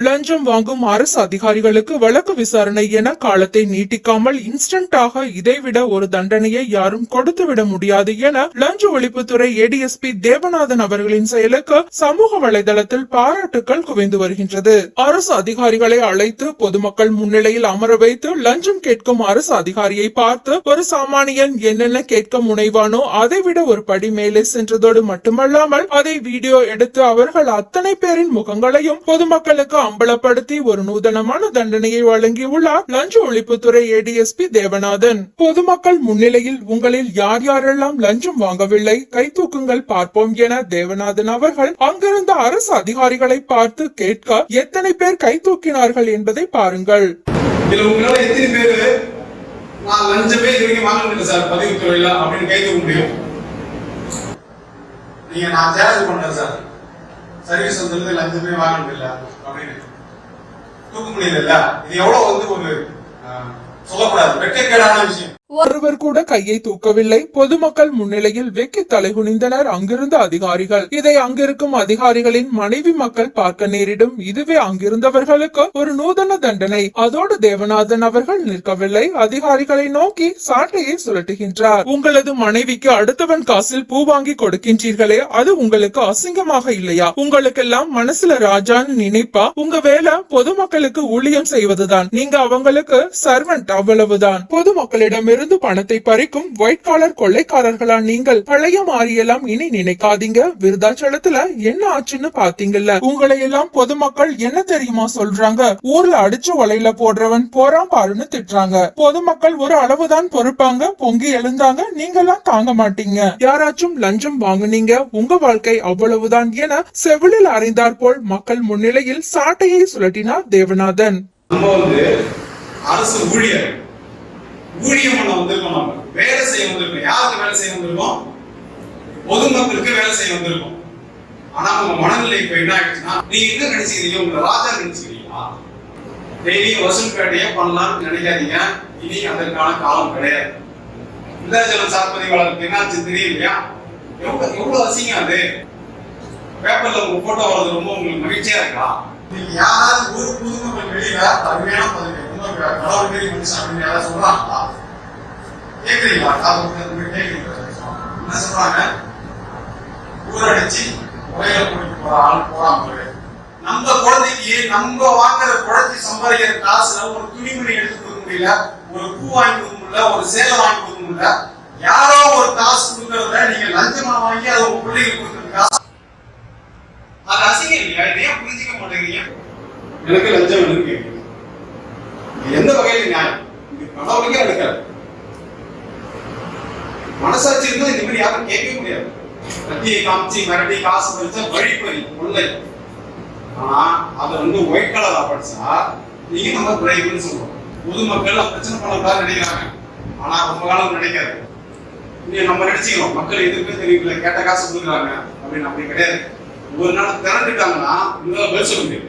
லஞ்சம் வாங்கும் அரசு அதிகாரிகளுக்கு வழக்கு விசாரணை என காலத்தை நீட்டிக்காமல் இன்ஸ்டன்டாக இதைவிட ஒரு தண்டனையை யாரும் கொடுத்துவிட முடியாது என லஞ்ச ஒழிப்புத்துறை ஏடிஎஸ்பி தேவநாதன் அவர்களின் செயலுக்கு சமூக வலைதளத்தில் பாராட்டுக்கள் குவிந்து வருகின்றது. அரசு அதிகாரிகளை அழைத்து பொதுமக்கள் முன்னிலையில் அமர வைத்து லஞ்சம் கேட்கும் அரசு அதிகாரியை பார்த்து ஒரு சாமானியன் என்னென்ன கேட்க முனைவானோ அதைவிட ஒரு படி மேலே சென்றதோடு மட்டுமல்லாமல் அதை வீடியோ எடுத்து அவர்கள் அத்தனை பேரின் முகங்களையும் பொதுமக்களுக்கு அம்பலப்படுத்தி ஒரு நூதனமான தண்டனையை வழங்கியுள்ளார். லஞ்ச ஒழிப்புத்துறை ஏடிஎஸ்பி தேவநாதன். பொதுமக்கள் முன்னிலையில் உங்களில் யார் யாரெல்லாம் லஞ்சம் வாங்கவில்லை கை தூக்குங்கள் பார்ப்போம் என தேவநாதன் அவர்கள் அங்கிருந்த அரசு அதிகாரிகளை பார்த்து கேட்க எத்தனை பேர் கை தூக்கினார்கள் என்பதை பாருங்கள். இதுல உங்களால எத்தனை பேரு நான் லஞ்சமே இது வரைக்கும் வாங்கினதில்லை சார் பதிவுத்துறையில அப்படின்னு கை முடியும். நீங்க நான் சேலஞ்ச் பண்ணேன் சார். சர்வீஸ் வந்து லஞ்சமே வாங்கினதில்லை அப்படின்னு தூக்க முடியல இது எவ்வளவு வந்து ஒரு ஆஹ், சொல்லக்கூடாது. வெட்கக்கேடான விஷயம். ஒருவர் கூட கையை தூக்கவில்லை. பொதுமக்கள் முன்னிலையில் வெக்கி தலைகுனிந்தனர். அங்கிருந்த அதிகாரிகள் இதை அங்கிருக்கும் அதிகாரிகளின் மனைவி மக்கள் பார்க்க நேரிடும். இதுவே அங்கிருந்தவர்களுக்கு ஒரு நூதன தண்டனை. அதோடு தேவநாதன் அவர்கள் நிற்கவில்லை. அதிகாரிகளை நோக்கி சாட்டையை சுழட்டுகின்றார் உங்களது மனைவிக்கு அடுத்தவன் காசில் பூ வாங்கி கொடுக்கின்றீர்களே. அது உங்களுக்கு அசிங்கமாக இல்லையா? உங்களுக்கெல்லாம் மனசுல ராஜான்னு நினைப்பா? உங்க வேலை பொதுமக்களுக்கு ஊழியம் செய்வதுதான். நீங்க அவங்களுக்கு சர்வன்ட் அவ்வளவுதான். பொதுமக்களிடமிருந்து பணத்தை பறிக்கும் ஒயிட் காலர் கொள்ளைக்காரர்களா நீங்கள் பழைய மாறியெல்லாம் இனி நினைக்காதீங்க. விருதாச்சலத்துல என்ன ஆச்சுன்னு பாத்தீங்கல்ல? உங்களை எல்லாம் பொதுமக்கள் என்ன தெரியுமா சொல்றாங்க? ஊர்ல அடிச்சு வலையில போடுறவன் போறான் பாருன்னு திட்டுறாங்க. பொதுமக்கள் ஒரு அளவுதான் பொறுப்பாங்க பொங்கி எழுந்தாங்க நீங்கெல்லாம் தாங்க மாட்டீங்க. யாராச்சும் லஞ்சம் வாங்குனீங்க உங்க வாழ்க்கை அவ்வளவுதான் என செவிலில் அறிந்தார் போல் மக்கள் முன்னிலையில் சாட்டையை சுழட்டினார் தேவநாதன். நம்ம வந்து அரசு ஊழியர். ஊழியம் பண்ண வந்திருக்கோம் நம்ம. வேலை செய்ய வந்திருக்கோம். யாருக்கு வேலை செய்ய வந்திருக்கோம்? பொதுமக்களுக்கு வேலை செய்ய வந்திருக்கோம். ஆனா உங்க மனநிலை இப்ப என்ன ஆயிடுச்சுன்னா நீங்க என்ன நினைச்சுக்கிறீங்க உங்களை ராஜா நினைச்சுக்கிறீங்களா டெய்லி வசூல் பேட்டையே பண்ணலாம்னு நினைக்காதீங்க. இனி அதற்கான காலம் கிடையாது. விருதாச்சலம் சார்பதிவாளருக்கு என்னாச்சு தெரியலையா? எவ்வளவு எவ்வளவு அசிங்கம் அது? பேப்பர்ல உங்க போட்டோ வர்றது ரொம்ப உங்களுக்கு மகிழ்ச்சியா இருக்கா? நீங்க யாராவது ஒரு புதுமக்கள் வெளியில அருமையான பதவி உங்களுக்கு கடவுள் பெரிய மனுஷன் அப்படின்னு யாராவது சொல்றாங்களா? கேக்குறீங்களா காது கொடுத்து கேக்குறீங்களா என்ன சொல்றாங்க? ஊரடிச்சு முறையில கூட்டிட்டு போற ஆள் போறாங்க நம்ம குழந்தைக்கு நம்ம வாங்குற குழந்தை சம்பாதிக்கிற காசுல ஒரு துணிமணி எடுத்து கொடுக்க முடியல ஒரு பூ வாங்கி கொடுக்க முடியல ஒரு சேலை வாங்கி கொடுக்க முடியல. யாரோ ஒரு காசு கொடுக்கறத நீங்க லஞ்சமா வாங்கி அதை உங்க பிள்ளைக்கு கொடுக்குற காசு. அது அசிங்கம் இல்லையா? ஏன் புரிஞ்சுக்க மாட்டேங்கிறீங்க? எனக்கு லஞ்சம் இருக்கு. எந்த வகையில நியாயம்? இது கடவுளுக்கே எடுக்காது மனசாட்சி இருந்தால் இந்த மாதிரி யாரும் கேட்கவே முடியாது. கத்தியை காமிச்சு மிரட்டி காசு பறிச்சா வழிப்பறி கொள்ளை ஆனா அதை வந்து ஒயிட் கலரா படிச்சா நீங்க நம்ம பிரைவுன்னு சொல்றோம் பொதுமக்கள் பிரச்சனை பண்ணக்கூடாது நினைக்கிறாங்க. ஆனா ரொம்ப காலம் நினைக்காது. நீ நம்ம நினைச்சுக்கிறோம் மக்கள் எதுவுமே தெரியல கேட்ட காசு கொடுக்குறாங்க. அப்படின்னு அப்படி கிடையாது. ஒரு நாள் திரண்டுட்டாங்கன்னா உங்களால் பதில் சொல்ல முடியும்